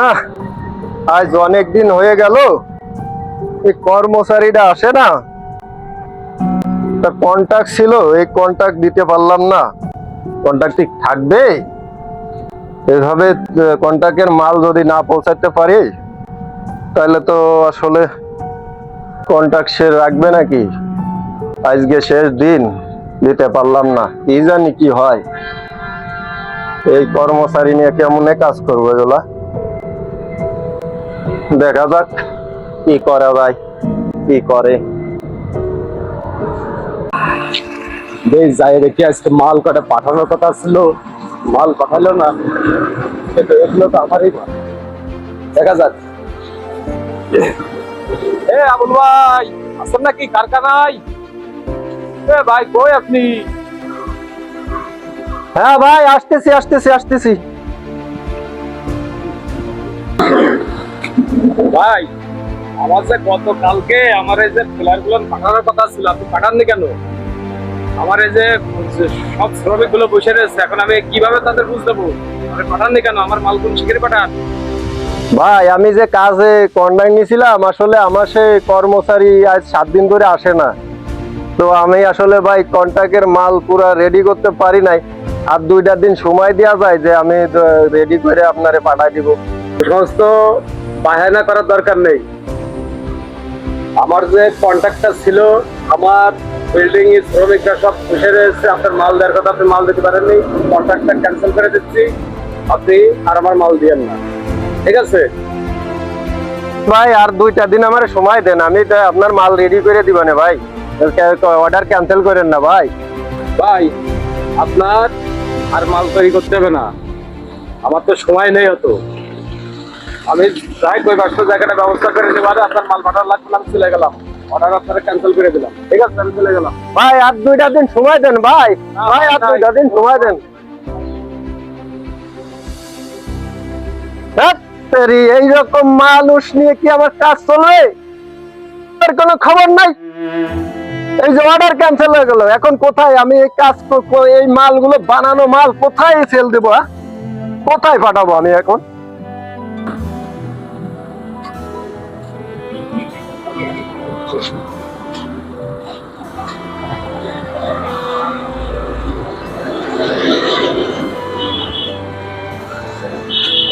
না? আজ অনেক দিন হয়ে গেল, এই কর্মচারীটা আসে না। তার কন্টাক্ট ছিল, এই কন্টাক্ট দিতে পারলাম না। কন্টাক্ট ঠিক থাকবে? এভাবে কন্টাক্টের মাল যদি না পৌঁছাতে পারি, তাহলে তো আসলে কন্টাক্ট সে রাখবে নাকি? আজকে শেষ দিন, দিতে পারলাম না। কি জানি কি হয়। এই কর্মচারী নিয়ে কেমনে কাজ করব এগুলা? দেখা যাক কি করা যায়, কি করে। বেশ যাই দেখি আজকে মাল কটা পাঠানোর কথা ছিল, মাল পাঠালো না, কিন্তু এগুলো তো আমারই দেখা যাক। এ, আবুল ভাই আসেন নাকি কারখানায়? এ, ভাই, কই আপনি? হ্যাঁ ভাই, আসতেছি আসতেছি আসতেছি। ভাই, আমার যে গতকালকে আমার এই যে ফ্লারগুলো পাঠানোর কথা ছিল, আপনি পাঠাননি কেন? আমার এই যে সব শ্রমিকগুলো বসে রয়েছে, এখন আমি কীভাবে তাদের বুঝ দেবো পাঠাননি কেন? আমার মালগুলো শিখে পাঠান। ভাই, আমি যে কাজে কন্ট্যাক্ট নিয়েছিলাম, আসলে আমার সে কর্মচারী আজ সাত দিন ধরে আসে না। তো আমি আসলে ভাই কন্ট্রাক্টের মাল পুরা রেডি করতে পারি নাই। আর দুইটা দিন সময় দেওয়া যায় যে আমি রেডি করে আপনারে পাঠাই দিব। সমস্ত বাহানা করার দরকার নেই। আমার যে কন্ট্রাক্টটা ছিল, আমার বিল্ডিং শ্রমিকরা সব বসে রয়েছে। আপনার মাল দেওয়ার কথা আপনি মাল দিতে পারেননি। কন্ট্রাক্টটা ক্যান্সেল করে দিচ্ছি। আপনি আর আমার মাল দিয়েন না। ঠিক আছে? ভাই, আর দুইটা দিন আমার সময় দেন। আমি তো আপনার মাল রেডি করে দিব না ভাই। অর্ডার ক্যান্সেল করেন না ভাই। ভাই, আপনার আর মাল তৈরি করতে হবে না। আমার তো সময় নেই হতো আমি যাই কই বাক্স জায়গাটা ব্যবস্থা করে নেবার আপনার মাল পাঠার লাগবে আমি চলে গেলাম। অর্ডার আপনারা ক্যান্সেল করে দিলাম। ঠিক আছে আমি চলে গেলাম। ভাই আর দুইটা দিন সময় দেন ভাই। ভাই আর দুইটা দিন সময় দেন। এইরকম মানুষ নিয়ে কি আমার কাজ চলবে এর কোনো খবর নাই? এই যে অর্ডার ক্যান্সেল হয়ে গেল। এখন কোথায়? আমি এই কাজ এই মালগুলো বানানো মাল কোথায় সেল দেবো হ্যাঁ? কোথায় পাঠাবো আমি এখন?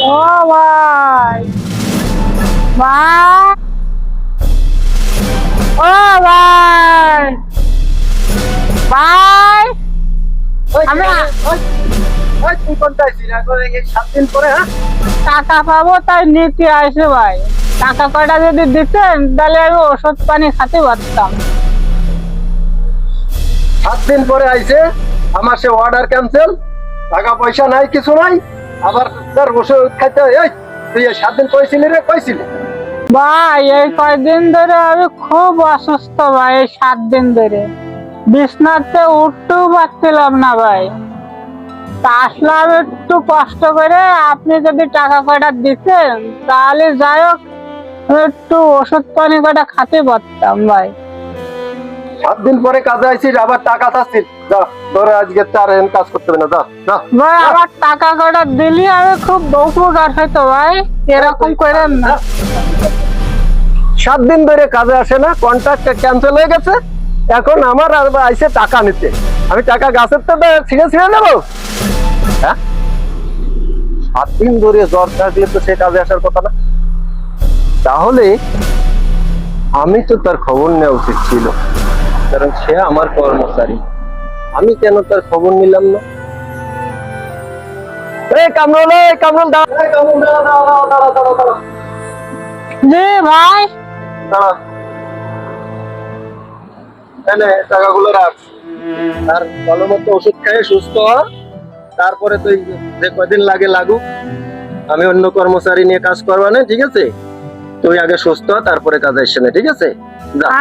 ও ভাই ভাই ও ভাই ভাই আমি তুই কোনটায় ছিলি? এখন এই সাত দিন পরে হ্যাঁ টাকা পাবো তাই নিতে আসে ভাই টাকা কয়টা যদি দিতেন তাহলে আমি ওষুধ পানি খাতে পারতাম। সাত দিন পরে আইছে আমার সে অর্ডার ক্যান্সেল টাকা পয়সা নাই কিছু নাই আবার তার বসে খাইতে এই তুই সাত দিন কইছিলি রে কইছিলি? ভাই এই কয়দিন ধরে আমি খুব অসুস্থ ভাই এই সাত দিন ধরে। বিছনাতে উঠতেও পারছিলাম না ভাই। তা আসলাম একটু কষ্ট করে আপনি যদি টাকা কয়টা দিতেন তাহলে যাই হোক একটু ওষুধ পানি কয়টা খাতে পারতাম ভাই। সাত দিন পরে কাজে আইছিস আবার টাকা চাচ্ছিস। যা ধরে আজকে চার এন কাজ করতে হবে না যা ভাই আমার টাকা কয়টা দিলি আমি খুব উপকার ভাই এরকম করেন না। সাত দিন ধরে কাজে আসে না কন্ট্রাক্ট ক্যান্সেল হয়ে গেছে। এখন আমার আর আইসে টাকা নিতে। আমি টাকা গাছের তো ছিঁড়ে ছিঁড়ে নেব। হ্যাঁ? সাত দিন ধরে জ্বর থাকলে তো সে কাজে আসার কথা না। তাহলে আমি তো তার খবর নেওয়া উচিত ছিল কারণ সে আমার কর্মচারী। আমি কেন তার খবর নিলাম না? কামরুল কামরুল জি ভাই। টাকাগুলো রাখ। আর ভালো মতো ওষুধ খেয়ে সুস্থ হ। তারপরে তুই যে কয়দিন লাগে লাগুক আমি অন্য কর্মচারী নিয়ে কাজ করবা না ঠিক আছে? তুই আগে সুস্থ তারপরে কাজে না ঠিক আছে?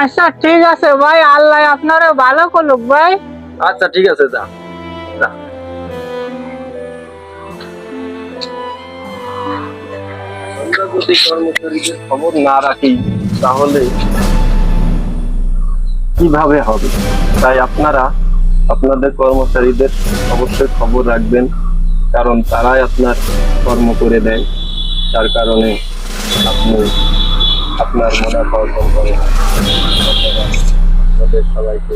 আচ্ছা ঠিক আছে ভাই আল্লাহ আপনারও ভালো করুক ভাই। আচ্ছা ঠিক আছে যা। যা। যদি কর্মচারীদের খবর না রাখি তাহলে কীভাবে হবে? তাই আপনারা আপনাদের কর্মচারীদের অবশ্যই খবর রাখবেন কারণ তারাই আপনার কর্ম করে দেয় তার কারণে আপনি আপনার মুনাফা অর্জন করেন আপনাদের সবাইকে